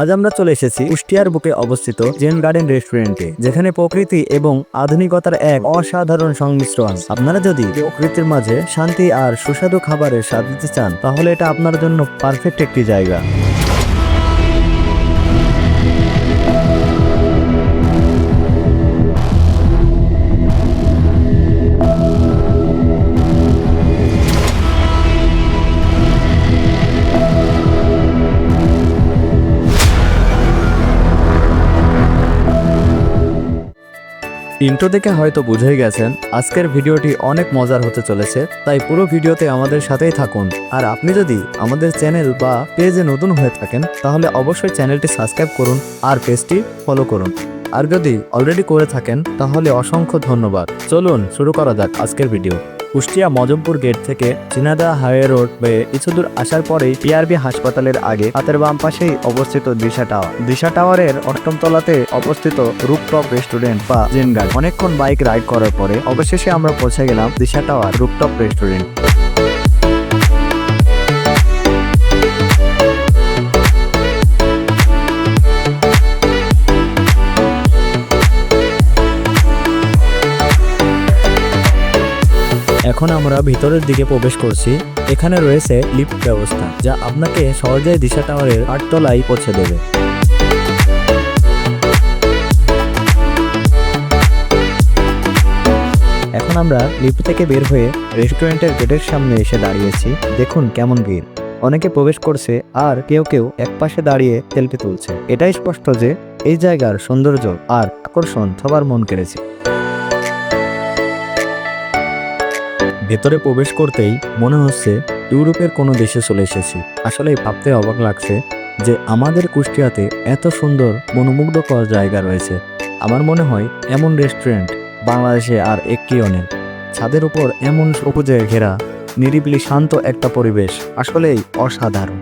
আজ আমরা চলে এসেছি বুকে অবস্থিত জেন গার্ডেন রেস্টুরেন্টে, যেখানে প্রকৃতি এবং আধুনিকতার এক অসাধারণ সংমিশ্রণ। আপনারা যদি প্রকৃতির মাঝে শান্তি আর সুস্বাদু খাবারের স্বাদ দিতে চান, তাহলে এটা আপনার জন্য পারফেক্ট একটি জায়গা। ইন্ট্রো দেখে হয়তো বুঝেই গেছেন, আজকের ভিডিওটি অনেক মজার হতে চলেছে, তাই পুরো ভিডিওতে আমাদের সাথেই থাকুন। আর আপনি যদি আমাদের চ্যানেল বা পেজে নতুন হয়ে থাকেন, তাহলে অবশ্যই চ্যানেলটি সাবস্ক্রাইব করুন আর পেজটি ফলো করুন। আর যদি অলরেডি করে থাকেন, তাহলে অসংখ্য ধন্যবাদ। চলুন শুরু করা যাক আজকের ভিডিও। কুষ্টিয়া মজমপুর গেট থেকে চিনাদা হাইওয়ে রোড হয়ে কিছু দূর আসার পরেই পিআরবি হাসপাতালের আগে হাতের বাম পাশেই অবস্থিত দিশা টাওয়ার। দিশা টাওয়ারের অষ্টম তলাতে অবস্থিত রুপটপ রেস্টুরেন্ট বা জিনগার অনেকক্ষণ বাইক রাইড করার পরে অবশেষে আমরা পৌঁছে গেলাম দিশা টাওয়ার রুপটপ রেস্টুরেন্ট। এখন আমরা ভিতরের দিকে প্রবেশ করছি। এখানে রয়েছে লিফট ব্যবস্থা, যা আপনাকে সহজে দিশা টাওয়ারের আটতলায় পৌঁছে দেবে। এখন আমরা লিফট থেকে বের হয়ে রেস্টুরেন্টের গেটের সামনে এসে দাঁড়িয়েছি। দেখুন কেমন ভিড়। অনেকে প্রবেশ করছে আর কেউ কেউ একপাশে দাঁড়িয়ে সেলফি তুলছে। এটাই স্পষ্ট যে এই জায়গার সৌন্দর্য আর আকর্ষণ সবার মন কেড়েছে। ভেতরে প্রবেশ করতেই মনে হচ্ছে ইউরোপের কোনো দেশে চলে এসেছি। আসলে ভাবতে অবাক লাগছে যে আমাদের কুষ্টিয়াতে এত সুন্দর, মনোমুগ্ধকর জায়গা রয়েছে। আমার মনে হয় এমন রেস্টুরেন্ট বাংলাদেশে আর একটিও নেই। ছাদের উপর এমন সবুজে ঘেরা, নিরিবিলি শান্ত একটা পরিবেশ, আসলেই অসাধারণ।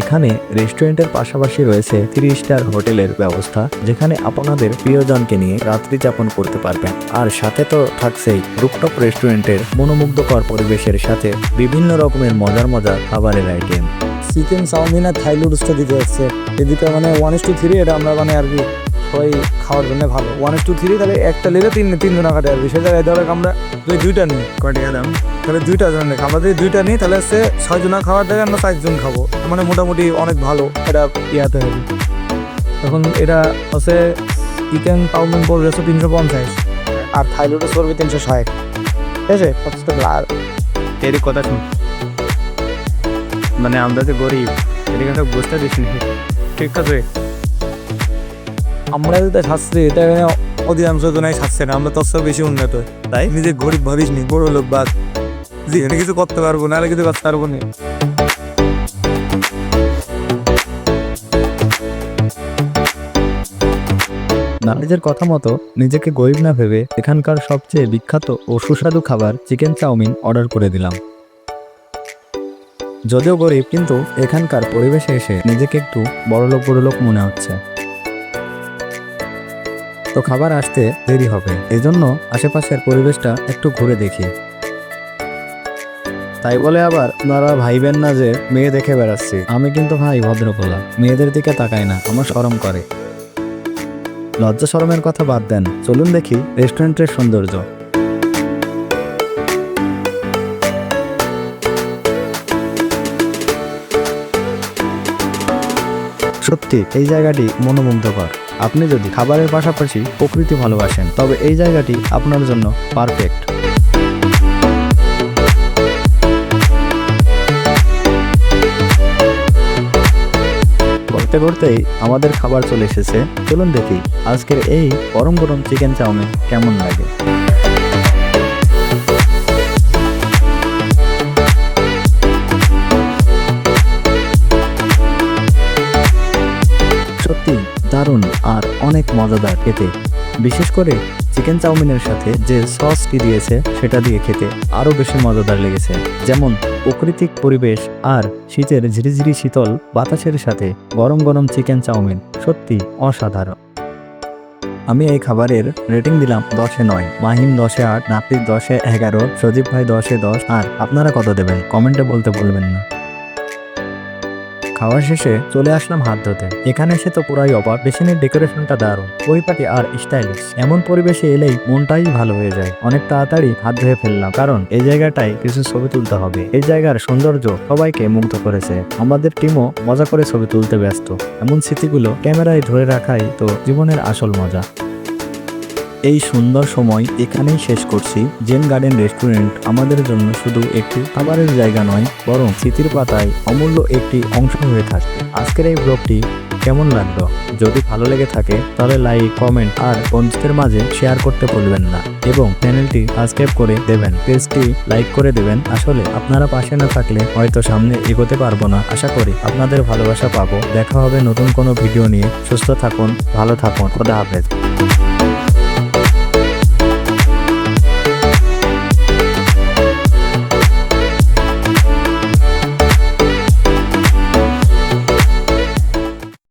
এখানে রেস্টুরেন্টের পাশাপাশি রয়েছে থ্রি স্টার হোটেলের ব্যবস্থা, যেখানে আপনাদের প্রিয়জনকে নিয়ে রাত্রি যাপন করতে পারবেন। আর সাথে তো থাকছেই রুপটপ রেস্টুরেন্টের মনোমুগ্ধকর পরিবেশের সাথে বিভিন্ন রকমের মজার মজার খাবারের আইটেম। চিকেন চাউমিন আর থাই নুডলসটা দিতে হচ্ছে। এদিকে মানে ওয়ান ইস টু থ্রি এটা আমরা মানে আর কি ওই খাওয়ার জন্য ভালো। ওয়ান ইস টু থ্রি তাহলে একটা লেগে তিন তিন জনা কাটে আর কি। সেই জায়গায় ধরো আমরা যদি দুইটা নিই কটিয়া দাম? তাহলে দুইটা জন আমরা যদি দুইটা নিই তাহলে হচ্ছে ছয় জনা খাওয়ার জায়গায় আমরা চারজন খাব। মানে মোটামুটি অনেক ভালো। এটা ইয়াতে হবে। এখন এটা হচ্ছে চিকেন চাউমিন পড়বে হচ্ছে তিনশো পঞ্চাশ। আর থাই নুডলস পড়বে তিনশো ষাট। ঠিক আছে? টাকা। আর এরই কথা শুন। মানে আমরা যে গরিব এদিকে তো বুঝতে দিস ঠিক আছে? আমরা যেটা শাস্ত্রী এটা অধিকাংশ জনাই শাস্ত্রে না, আমরা চেয়েও বেশি উন্নত। তাই নিজে গরিব ভাবিস নি, বড় লোক বাদ যেখানে কিছু করতে পারব না কিছু করতে পারব না। নিজের কথা মতো নিজেকে গরিব না ভেবে এখানকার সবচেয়ে বিখ্যাত ও সুস্বাদু খাবার চিকেন চাউমিন অর্ডার করে দিলাম। যদিও গরিব, কিন্তু এখানকার পরিবেশে এসে নিজেকে একটু বড়লোক বড়লোক মনে হচ্ছে। তো খাবার আসতে দেরি হবে। এজন্য আশেপাশের পরিবেশটা একটু ঘুরে দেখি। তাই বলে আবার আপনারা ভাইবেন না যে মেয়ে দেখে বেড়াচ্ছি। আমি কিন্তু ভাই ভদ্রপোলা। মেয়েদের দিকে তাকাই না, আমার শরম করে। লজ্জা শরমের কথা বাদ দেন। চলুন দেখি রেস্টুরেন্টের সৌন্দর্য। সত্যি, এই জায়গাটি মনোমুগ্ধকর। আপনি যদি খাবারের পাশাপাশি প্রকৃতি ভালোবাসেন, তবে এই জায়গাটি আপনার জন্য পারফেক্ট করতে আমাদের খাবার চলে এসেছে। চলুন দেখি আজকের এই গরম গরম চিকেন চাউমিন কেমন লাগে। সত্যি দারুণ আর অনেক মজাদার খেতে। বিশেষ করে চিকেন চাউমিনের সাথে যে সসটি দিয়েছে, সেটা দিয়ে খেতে আরও বেশি মজাদার লেগেছে। যেমন প্রাকৃতিক পরিবেশ আর শীতের ঝিরিঝিরি শীতল বাতাসের সাথে গরম গরম চিকেন চাউমিন সত্যি অসাধারণ। আমি এই খাবারের রেটিং দিলাম দশে নয়, মাহিম দশে আট, নাপিত দশে এগারো, সজীব ভাই দশে দশ, আর আপনারা কত দেবেন? কমেন্টে বলতে ভুলবেন না। খাওয়া শেষে চলে আসলাম হাত ধুতে এখানে এসে তো পুরাই অবাক। বেসিনের ডেকোরেশনটা দারুণ। পরিপাটি আর স্টাইলিশ। এমন পরিবেশে এলেই মনটাই ভালো হয়ে যায়। অনেক তাড়াতাড়ি হাত ধুয়ে ফেললাম। কারণ এই জায়গাটায় কিছু ছবি তুলতে হবে। এই জায়গার সৌন্দর্য সবাইকে মুগ্ধ করেছে। আমাদের টিমও মজা করে ছবি তুলতে ব্যস্ত। এমন স্মৃতিগুলো ক্যামেরায় ধরে রাখাই তো জীবনের আসল মজা। এই সুন্দর সময় এখানেই শেষ করছি। জেন গার্ডেন রেস্টুরেন্ট আমাদের জন্য শুধু একটি খাবারের জায়গা নয়, বরং স্মৃতির পাতায় অমূল্য একটি অংশ হয়ে থাকে। আজকের এই ব্লগটি কেমন লাগল? যদি ভালো লেগে থাকে, তাহলে লাইক, কমেন্ট আর বন্ধুদের মাঝে শেয়ার করতে ভুলবেন না। এবং চ্যানেলটি সাবস্ক্রাইব করে দেবেন। পেজটি লাইক করে দেবেন। আসলে আপনারা পাশে না থাকলে হয়তো সামনে এগোতে পারব না। আশা করি আপনাদের ভালোবাসা পাবো। দেখা হবে নতুন কোনো ভিডিও নিয়ে। সুস্থ থাকুন, ভালো থাকুন। খোদা হাফেজ।